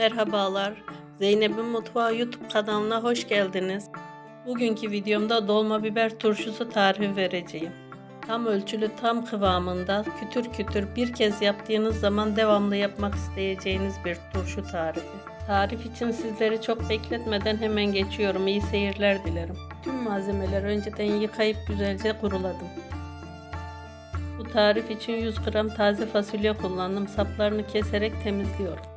Merhabalar. Zeynep'in Mutfağı YouTube kanalına hoş geldiniz. Bugünkü videomda dolma biber turşusu tarifi vereceğim. Tam ölçülü, tam kıvamında, kütür kütür bir kez yaptığınız zaman devamlı yapmak isteyeceğiniz bir turşu tarifi. Tarif için sizleri çok bekletmeden hemen geçiyorum. İyi seyirler dilerim. Tüm malzemeleri önceden yıkayıp güzelce kuruladım. Bu tarif için 100 gram taze fasulye kullandım. Saplarını keserek temizliyorum.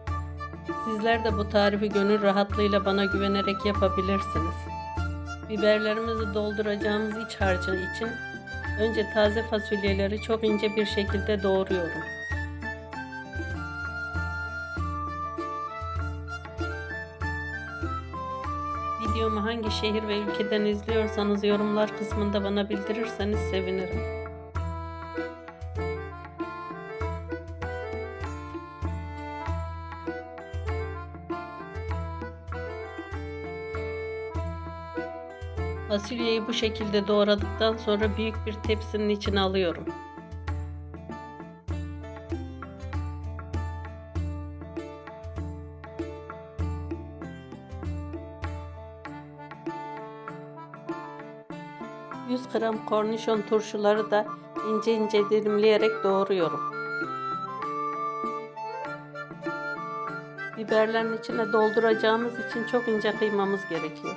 Sizler de bu tarifi gönül rahatlığıyla bana güvenerek yapabilirsiniz. Biberlerimizi dolduracağımız iç harcı için önce taze fasulyeleri çok ince bir şekilde doğruyorum. Videomu hangi şehir ve ülkeden izliyorsanız yorumlar kısmında bana bildirirseniz sevinirim. Fasulyeyi bu şekilde doğradıktan sonra büyük bir tepsinin içine alıyorum. ...100 gram kornişon turşuları da ince ince dilimleyerek doğruyorum. Biberlerin içine dolduracağımız için çok ince kıymamız gerekiyor.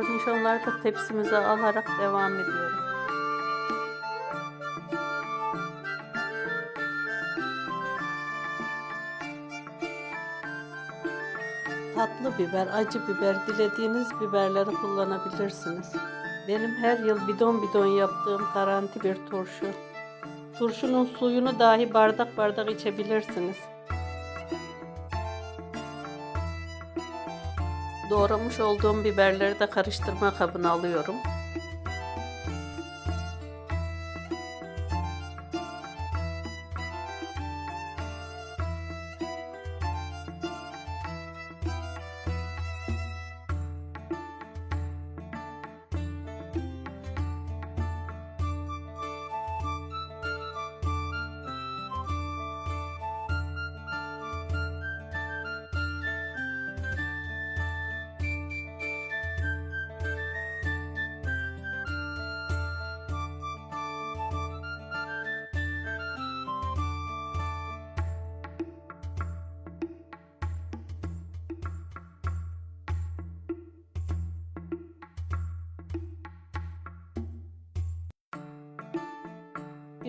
Kornişonları da tepsimize alarak devam ediyorum. Tatlı biber, acı biber, dilediğiniz biberleri kullanabilirsiniz. Benim her yıl bidon bidon yaptığım garanti bir turşu. Turşunun suyunu dahi bardak bardak içebilirsiniz. Doğramış olduğum biberleri de karıştırma kabına alıyorum.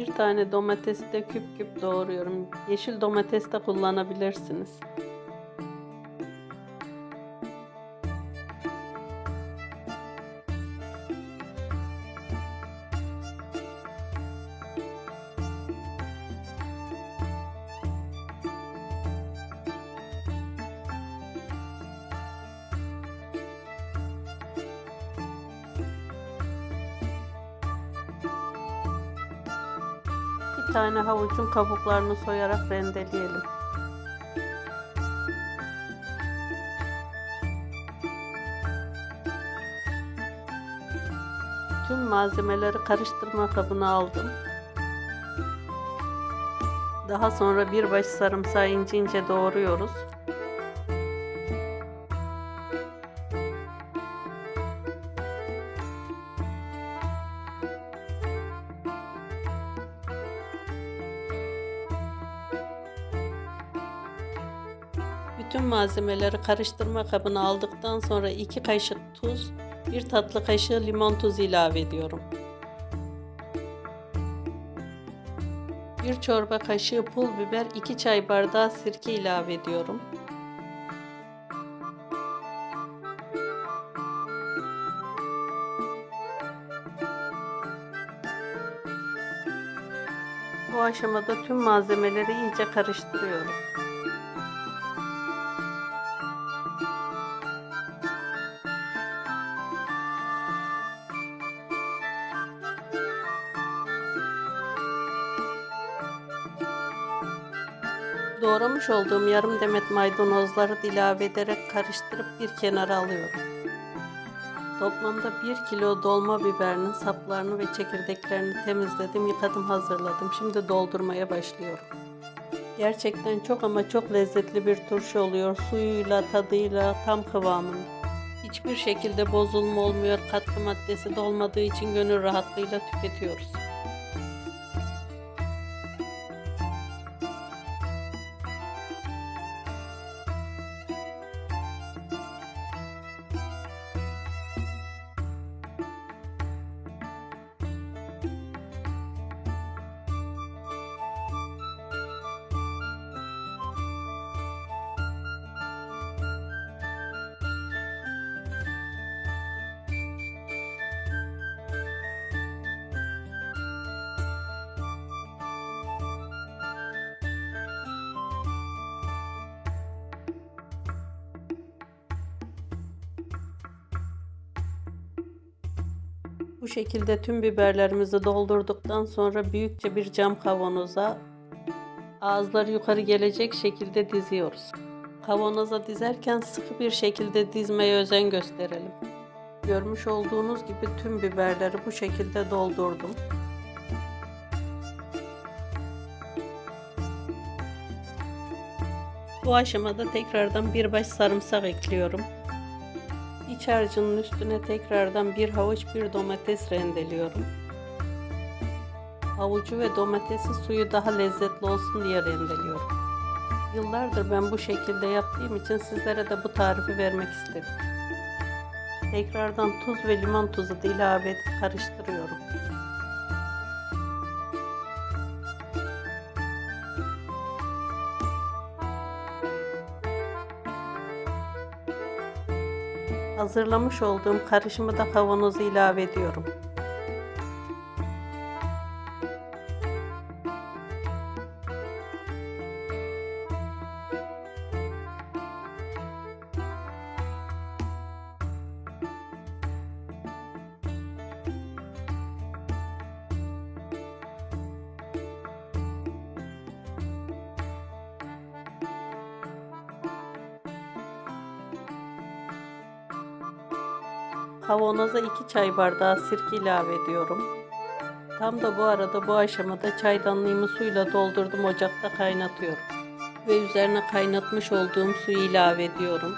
Bir tane domatesi de küp küp doğruyorum. Yeşil domates de kullanabilirsiniz. Bir tane havucun kabuklarını soyarak rendeleyelim. Tüm malzemeleri karıştırma kabına aldım. Daha sonra bir baş sarımsağı ince ince doğruyoruz. Bütün malzemeleri karıştırma kabına aldıktan sonra 2 kaşık tuz, 1 tatlı kaşığı limon tuzu ilave ediyorum. 1 çorba kaşığı pul biber, 2 çay bardağı sirke ilave ediyorum. Bu aşamada tüm malzemeleri iyice karıştırıyorum. Doğramış olduğum yarım demet maydanozları da ilave ederek karıştırıp bir kenara alıyorum. Toplamda 1 kilo dolma biberinin saplarını ve çekirdeklerini temizledim, yıkadım, hazırladım. Şimdi doldurmaya başlıyorum. Gerçekten çok ama çok lezzetli bir turşu oluyor. Suyuyla, tadıyla tam kıvamında. Hiçbir şekilde bozulma olmuyor. Katkı maddesi de olmadığı için gönül rahatlığıyla tüketiyoruz. Bu şekilde tüm biberlerimizi doldurduktan sonra büyükçe bir cam kavanoza ağızları yukarı gelecek şekilde diziyoruz. Kavanoza dizerken sıkı bir şekilde dizmeye özen gösterelim. Görmüş olduğunuz gibi tüm biberleri bu şekilde doldurdum. Bu aşamada tekrardan bir baş sarımsak ekliyorum. İç harcının üstüne tekrardan bir havuç bir domates rendeliyorum. Havucu ve domatesi suyu daha lezzetli olsun diye rendeliyorum. Yıllardır ben bu şekilde yaptığım için sizlere de bu tarifi vermek istedim. Tekrardan tuz ve limon tuzu da ilave edip karıştırıyorum. Hazırlamış olduğum karışımı da kavanoza ilave ediyorum. Kavanoza 2 çay bardağı sirke ilave ediyorum. Tam da bu arada bu aşamada çaydanlığımı suyla doldurdum ocakta kaynatıyorum. Ve üzerine kaynatmış olduğum suyu ilave ediyorum.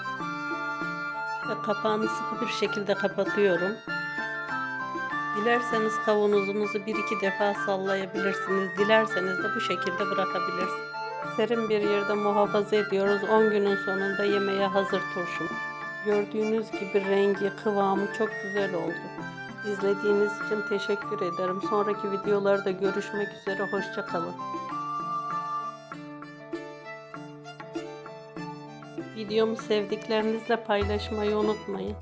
Ve kapağını sıkı bir şekilde kapatıyorum. Dilerseniz kavanozunuzu bir iki defa sallayabilirsiniz. Dilerseniz de bu şekilde bırakabilirsiniz. Serin bir yerde muhafaza ediyoruz. 10 günün sonunda yemeğe hazır turşum. Gördüğünüz gibi rengi, kıvamı çok güzel oldu. İzlediğiniz için teşekkür ederim. Sonraki videolarda görüşmek üzere. Hoşça kalın. Videomu sevdiklerinizle paylaşmayı unutmayın.